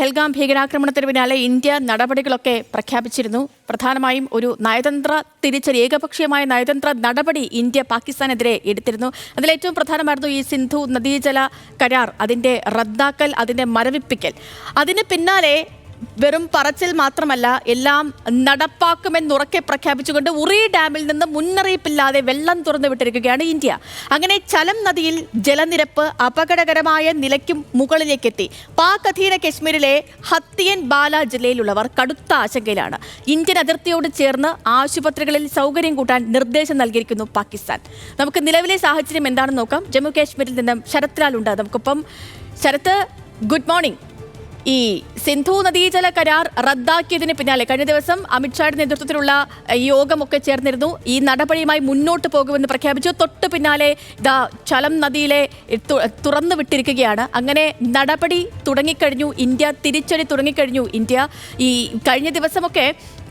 പെഹൽഗാം ഭീകരാക്രമണത്തിന് പിന്നാലെ ഇന്ത്യ നടപടികളൊക്കെ പ്രഖ്യാപിച്ചിരുന്നു. പ്രധാനമായും ഒരു നയതന്ത്ര തിരിച്ചടി ഏകപക്ഷീയമായ നയതന്ത്ര നടപടി ഇന്ത്യ പാകിസ്ഥാനെതിരെ എടുത്തിരുന്നു. അതിലേറ്റവും പ്രധാനമായിരുന്നു ഈ സിന്ധു നദീജല കരാർ അതിന്റെ റദ്ദാക്കൽ അതിന്റെ മരവിപ്പിക്കൽ. അതിന് പിന്നാലെ വെറും പറച്ചിൽ മാത്രമല്ല എല്ലാം നടപ്പാക്കുമെന്നുറക്കെ പ്രഖ്യാപിച്ചുകൊണ്ട് ഉറി ഡാമിൽ നിന്ന് മുന്നറിയിപ്പില്ലാതെ വെള്ളം തുറന്നു വിട്ടിരിക്കുകയാണ് ഇന്ത്യ. അങ്ങനെ ചലം നദിയിൽ ജലനിരപ്പ് അപകടകരമായ നിലയ്ക്കും മുകളിലേക്കെത്തി. പാക് അധീന കശ്മീരിലെ ഹത്തിയൻ ബാല ജില്ലയിലുള്ളവർ കടുത്ത ആശങ്കയിലാണ്. ഇന്ത്യൻ അതിർത്തിയോട് ചേർന്ന് ആശുപത്രികളിൽ സൗകര്യം കൂട്ടാൻ നിർദ്ദേശം നൽകിയിരിക്കുന്നു പാകിസ്ഥാൻ. നമുക്ക് നിലവിലെ സാഹചര്യം എന്താണെന്ന് നോക്കാം. ജമ്മു കാശ്മീരിൽ നിന്നും ശരത്ലാൽ ഉണ്ട്. നമുക്കൊപ്പം ശരത്ത് ഗുഡ് മോർണിംഗ്. ഈ സിന്ധു നദീജല കരാർ റദ്ദാക്കിയതിന് പിന്നാലെ കഴിഞ്ഞ ദിവസം അമിത്ഷായുടെ നേതൃത്വത്തിലുള്ള യോഗമൊക്കെ ചേർന്നിരുന്നു. ഈ നടപടിയുമായി മുന്നോട്ട് പോകുമെന്ന് പ്രഖ്യാപിച്ചു. തൊട്ട് പിന്നാലെ ഇതാ ചലം നദിയിലെ തുറന്നു വിട്ടിരിക്കുകയാണ്. അങ്ങനെ നടപടി തുടങ്ങിക്കഴിഞ്ഞു. ഇന്ത്യ തിരിച്ചടി തുടങ്ങിക്കഴിഞ്ഞു. ഇന്ത്യ ഈ കഴിഞ്ഞ ദിവസമൊക്കെ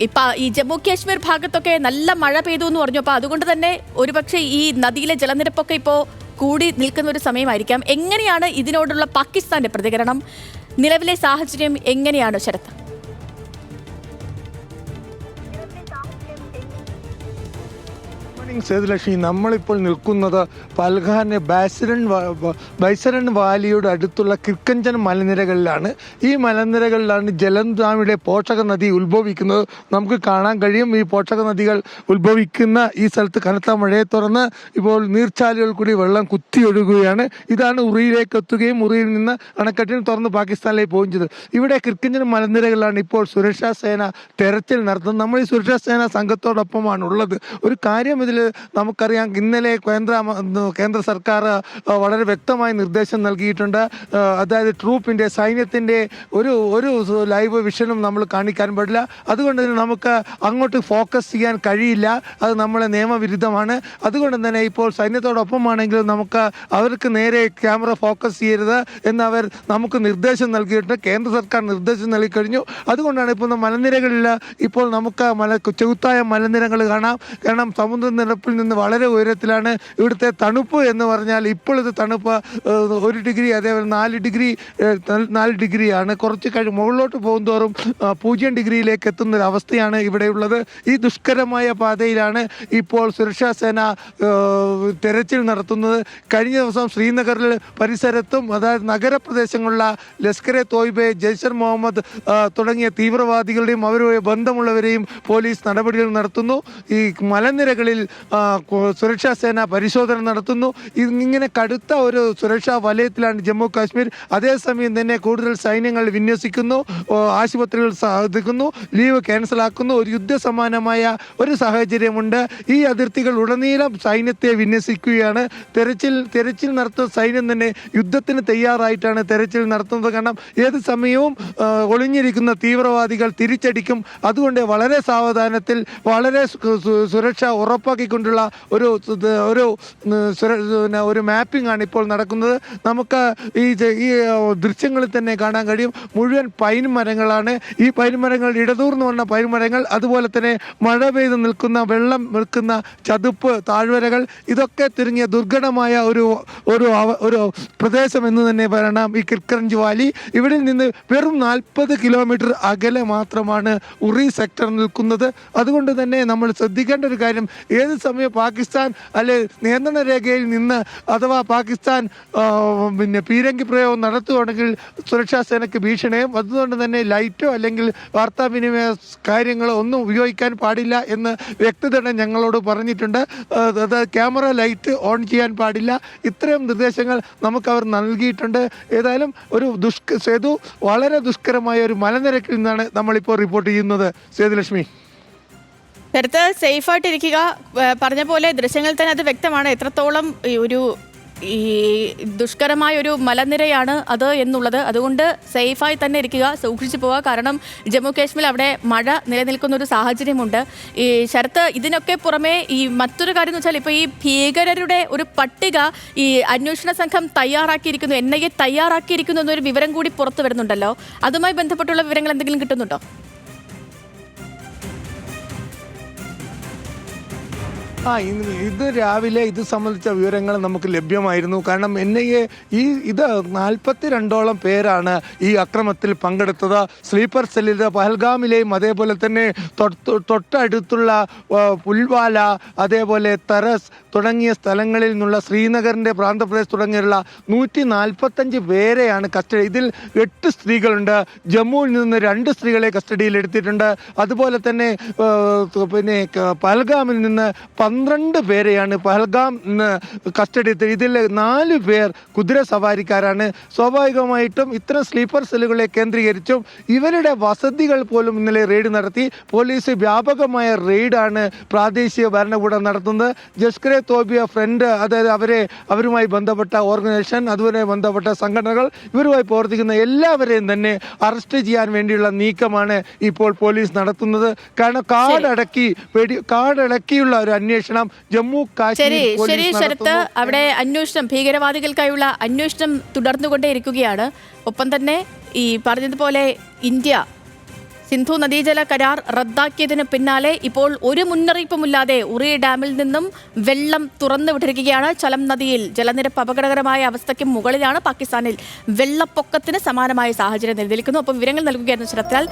ഇപ്പൊ ഈ ജമ്മു കാശ്മീർ ഭാഗത്തൊക്കെ നല്ല മഴ പെയ്തു എന്ന് പറഞ്ഞു. അപ്പോൾ അതുകൊണ്ട് തന്നെ ഒരുപക്ഷെ ഈ നദിയിലെ ജലനിരപ്പൊക്കെ ഇപ്പോൾ കൂടി നിൽക്കുന്ന ഒരു സമയമായിരിക്കാം. എങ്ങനെയാണ് ഇതിനോടുള്ള പാകിസ്ഥാന്റെ പ്രതികരണം? നിലവിലെ സാഹചര്യം എങ്ങനെയാണ് ശരത്ത് മോർണിംഗ് സേതുലക്ഷ്മി നമ്മളിപ്പോൾ നിൽക്കുന്നത് പൽഘാന്റെ ബാസരൻ ബൈസരൻ വാലിയുടെ അടുത്തുള്ള കിർക്കഞ്ചൻ മലനിരകളിലാണ്. ഈ മലനിരകളിലാണ് ജലന്താമിയുടെ പോഷക നദി ഉത്ഭവിക്കുന്നത്. നമുക്ക് കാണാൻ കഴിയും. ഈ പോഷക നദികൾ ഉത്ഭവിക്കുന്ന ഈ സ്ഥലത്ത് കനത്ത മഴയെ തുറന്ന് ഇപ്പോൾ നീർച്ചാലുകൾ കൂടി വെള്ളം കുത്തിയൊഴുകുകയാണ് ഇതാണ് ഉറിയിലേക്ക് എത്തുകയും ഉറിയിൽ നിന്ന് അണക്കെട്ടിന് തുറന്ന് പാകിസ്ഥാനിലേക്ക് പോവുകയും ചെയ്തത്. ഇവിടെ കിർക്കഞ്ചൻ മലനിരകളിലാണ് ഇപ്പോൾ സുരക്ഷാ സേന തെരച്ചിൽ നടത്തുന്നത്. നമ്മൾ ഈ സുരക്ഷാ സേന സംഘത്തോടൊപ്പമാണ് ഉള്ളത് ഒരു കാര്യം ഇതിൽ നമുക്കറിയാം ഇന്നലെ കേന്ദ്ര കേന്ദ്ര സർക്കാർ വളരെ വ്യക്തമായ നിർദ്ദേശം നൽകിയിട്ടുണ്ട്. അതായത് ട്രൂപ്പിന്റെ സൈന്യത്തിന്റെ ഒരു ഒരു ലൈവ് വിഷനും നമ്മൾ കാണിക്കാൻ പാടില്ല. അതുകൊണ്ട് തന്നെ നമുക്ക് അങ്ങോട്ട് ഫോക്കസ് ചെയ്യാൻ കഴിയില്ല. അത് നമ്മളെ നിയമവിരുദ്ധമാണ്. അതുകൊണ്ട് തന്നെ ഇപ്പോൾ സൈന്യത്തോടൊപ്പമാണെങ്കിലും നമുക്ക് അവർക്ക് നേരെ ക്യാമറ ഫോക്കസ് ചെയ്യരുത് എന്ന് അവർ നമുക്ക് നിർദ്ദേശം നൽകിയിട്ടുണ്ട്. കേന്ദ്ര സർക്കാർ നിർദ്ദേശം നൽകിക്കഴിഞ്ഞു അതുകൊണ്ടാണ് ഇപ്പോൾ മലനിരകളിൽ ഇപ്പോൾ നമുക്ക് മല ചെകുത്തായ മലനിരകൾ കാണാം. കാരണം സമുദ്രനിരപ്പിൽ നിന്ന് വളരെ ഉയരത്തിലാണ് ഇവിടുത്തെ തണുപ്പ് എന്ന് പറഞ്ഞാൽ ഇപ്പോഴത്തെ തണുപ്പ് ഒരു ഡിഗ്രി അതേപോലെ നാല് ഡിഗ്രി നാല് ഡിഗ്രിയാണ്. കുറച്ച് കഴി മുകളിലോട്ട് പോകുന്തോറും തോറും പൂജ്യം ഡിഗ്രിയിലേക്ക് എത്തുന്ന ഒരു അവസ്ഥയാണ് ഇവിടെയുള്ളത്. ഈ ദുഷ്കരമായ പാതയിലാണ് ഇപ്പോൾ സുരക്ഷാ സേന തെരച്ചിൽ നടത്തുന്നത്. കഴിഞ്ഞ ദിവസം ശ്രീനഗറിൽ പരിസരത്തും അതായത് നഗരപ്രദേശങ്ങളിലുള്ള ലഷ്കറെ തോയ്ബെ ജയ്ഷർ മുഹമ്മദ് തുടങ്ങിയ തീവ്രവാദികളുടെയും അവരുമായി ബന്ധമുള്ളവരെയും പോലീസ് നടപടികൾ നടത്തുന്നു. ഈ മലനിരകളിൽ സുരക്ഷാ സേന പരിശോധന നടത്തുന്നു. ഇങ്ങനെ കടുത്ത ഒരു സുരക്ഷാ വലയത്തിലാണ് ജമ്മു കാശ്മീർ അതേസമയം തന്നെ കൂടുതൽ സൈന്യങ്ങൾ വിന്യസിക്കുന്നു ആശുപത്രികൾ സാധിക്കുന്നു ലീവ് ക്യാൻസലാക്കുന്നു. ഒരു യുദ്ധസമാനമായ ഒരു സാഹചര്യമുണ്ട്. ഈ അതിർത്തികൾ ഉടനീളം സൈന്യത്തെ വിന്യസിക്കുകയാണ്. തെരച്ചിൽ തെരച്ചിൽ നടത്തുന്ന സൈന്യം തന്നെ യുദ്ധത്തിന് തയ്യാറായിട്ടാണ് തെരച്ചിൽ നടത്തുന്നത്. കാരണം ഏത് സമയവും ഒളിഞ്ഞിരിക്കുന്ന തീവ്രവാദികൾ തിരിച്ചടിക്കും. അതുകൊണ്ട് വളരെ സാവധാനത്തിൽ വളരെ സുരക്ഷ സു- സുരക്ഷ ഉറപ്പാക്കിക്കൊണ്ടുള്ള ഒരു ഒരു പിന്നെ ഒരു മാപ്പിംഗ് ആണ് ഇപ്പോൾ നടക്കുന്നത്. നമുക്ക് ഈ ഈ ദൃശ്യങ്ങളിൽ തന്നെ കാണാൻ കഴിയും. മുഴുവൻ പൈൻ മരങ്ങളാണ്. ഈ പൈൻ മരങ്ങൾ ഇടതൂർന്ന് വന്ന പൈൻ മരങ്ങൾ അതുപോലെ തന്നെ മഴ പെയ്ത് നിൽക്കുന്ന വെള്ളം നിൽക്കുന്ന ചതുപ്പ് താഴ്വരകൾ ഇതൊക്കെ തിരിഞ്ഞ ദുർഘടമായ ഒരു ഒരു ഒരു പ്രദേശം എന്ന് തന്നെ പറയണം. ഈ കിർക്കറഞ്ച് വാലി ഇവിടെ നിന്ന് വെറും നാൽപ്പത് കിലോമീറ്റർ അകലെ മാത്രമാണ് ഉറി സെക്ടർ നിൽക്കുന്നത്. അതുകൊണ്ട് തന്നെ നമ്മൾ ശ്രദ്ധിക്കേണ്ട ഒരു കാര്യം ഏത് സമയം പാകിസ്ഥാൻ അല്ലെ നിയന്ത്രണ രേഖയിൽ നിന്ന് അഥവാ പാകിസ്ഥാൻ പിന്നെ പീരങ്കി പ്രയോഗം നടത്തുകയാണെങ്കിൽ സുരക്ഷാ സേനയ്ക്ക് ഭീഷണിയും അതുകൊണ്ട് തന്നെ ലൈറ്റോ അല്ലെങ്കിൽ വാർത്താവിനിമയ കാര്യങ്ങളോ ഒന്നും ഉപയോഗിക്കാൻ പാടില്ല എന്ന് വ്യക്തതയുടെ ഞങ്ങളോട് പറഞ്ഞിട്ടുണ്ട്. അത് ക്യാമറ ലൈറ്റ് ഓൺ ചെയ്യാൻ പാടില്ല. ഇത്രയും നിർദ്ദേശങ്ങൾ നമുക്ക് അവർ നൽകിയിട്ടുണ്ട്. ഏതായാലും ഒരു ദുഷ്ക സേതു വളരെ ദുഷ്കരമായ ഒരു മലനിരക്കിൽ നിന്നാണ് നമ്മളിപ്പോൾ റിപ്പോർട്ട് ചെയ്യുന്നത്. സേതുലക്ഷ്മി. ശരത്ത് സേഫായിട്ടിരിക്കുക. പറഞ്ഞ പോലെ ദൃശ്യങ്ങളിൽ തന്നെ അത് വ്യക്തമാണ്. എത്രത്തോളം ഒരു ഈ ദുഷ്കരമായ ഒരു മലനിരയാണ് അത് എന്നുള്ളത്. അതുകൊണ്ട് സേഫായി തന്നെ ഇരിക്കുക സൂക്ഷിച്ചു പോവുക. കാരണം ജമ്മു കാശ്മീർ അവിടെ മഴ നിലനിൽക്കുന്ന ഒരു സാഹചര്യമുണ്ട്. ഈ ശരത്ത് ഇതിനൊക്കെ പുറമെ ഈ മറ്റൊരു കാര്യം എന്ന് വെച്ചാൽ ഇപ്പോൾ ഈ ഭീകരരുടെ ഒരു പട്ടിക ഈ അന്വേഷണ സംഘം തയ്യാറാക്കിയിരിക്കുന്നു. എൻ ഐ എ തയ്യാറാക്കിയിരിക്കുന്നു എന്നൊരു വിവരം കൂടി പുറത്തു വരുന്നുണ്ടല്ലോ. അതുമായി ബന്ധപ്പെട്ടുള്ള വിവരങ്ങൾ എന്തെങ്കിലും കിട്ടുന്നുണ്ടോ? ആ ഇത് രാവിലെ ഇത് സംബന്ധിച്ച വിവരങ്ങൾ നമുക്ക് ലഭ്യമായിരുന്നു. കാരണം എൻ ഐ എ ഈ ഇത് നാൽപ്പത്തി രണ്ടോളം പേരാണ് ഈ അക്രമത്തിൽ പങ്കെടുത്തത്. സ്ലീപ്പർ സെല്ലിൽ പഹൽഗാമിലെയും അതേപോലെ തന്നെ തൊട്ടടുത്തുള്ള പുൽവാല അതേപോലെ തറസ് തുടങ്ങിയ സ്ഥലങ്ങളിൽ നിന്നുള്ള ശ്രീനഗറിന്റെ പ്രാന്തപ്രദേശ് തുടങ്ങിയുള്ള നൂറ്റി നാൽപ്പത്തഞ്ച് പേരെയാണ് കസ്റ്റഡി ഇതിൽ എട്ട് സ്ത്രീകളുണ്ട്. ജമ്മുവിൽ നിന്ന് രണ്ട് സ്ത്രീകളെ കസ്റ്റഡിയിൽ എടുത്തിട്ടുണ്ട്. അതുപോലെ തന്നെ പിന്നെ പഹൽഗാമിൽ നിന്ന് പന്ത്രണ്ട് പേരെയാണ് പഹൽഗാം നിന്ന് കസ്റ്റഡി എത്തിയത് ഇതിൽ നാല് പേർ കുതിര സവാരിക്കാരാണ്. സ്വാഭാവികമായിട്ടും ഇത്തരം സ്ലീപ്പർ സെല്ലുകളെ കേന്ദ്രീകരിച്ചും ഇവരുടെ വസതികൾ പോലും ഇന്നലെ റെയ്ഡ് നടത്തി. പോലീസ് വ്യാപകമായ റെയ്ഡാണ് പ്രാദേശിക ഭരണകൂടം നടത്തുന്നത്. ജസ്കരെ തോബിയ ഫ്രണ്ട് അതായത് അവരെ അവരുമായി ബന്ധപ്പെട്ട ഓർഗനൈസേഷൻ അതുവരെ ബന്ധപ്പെട്ട സംഘടനകൾ ഇവരുമായി പ്രവർത്തിക്കുന്ന എല്ലാവരെയും തന്നെ അറസ്റ്റ് ചെയ്യാൻ വേണ്ടിയുള്ള നീക്കമാണ് ഇപ്പോൾ പോലീസ് നടത്തുന്നത്. കാരണം കാടടക്കി വെടി കാടടക്കിയുള്ള ഒരു അന്വേഷണം ജമ്മു ശരി ശരി ശരത്ത്. അവിടെ അന്വേഷണം ഭീകരവാദികൾക്കായുള്ള അന്വേഷണം തുടർന്നുകൊണ്ടേയിരിക്കുകയാണ് ഒപ്പം തന്നെ ഈ പറഞ്ഞതുപോലെ ഇന്ത്യ സിന്ധു നദീജല കരാർ റദ്ദാക്കിയതിന് പിന്നാലെ ഇപ്പോൾ ഒരു മുന്നറിയിപ്പുമില്ലാതെ ഉറി ഡാമിൽ നിന്നും വെള്ളം തുറന്നു വിട്ടിരിക്കുകയാണ് ചലം നദിയിൽ ജലനിരപ്പ് അപകടകരമായ അവസ്ഥയ്ക്ക് മുകളിലാണ് പാകിസ്ഥാനിൽ വെള്ളപ്പൊക്കത്തിന് സമാനമായ സാഹചര്യം നിലനിൽക്കുന്നു. ഒപ്പം വിവരങ്ങൾ നൽകുകയായിരുന്നു ശരത്ലാൽ.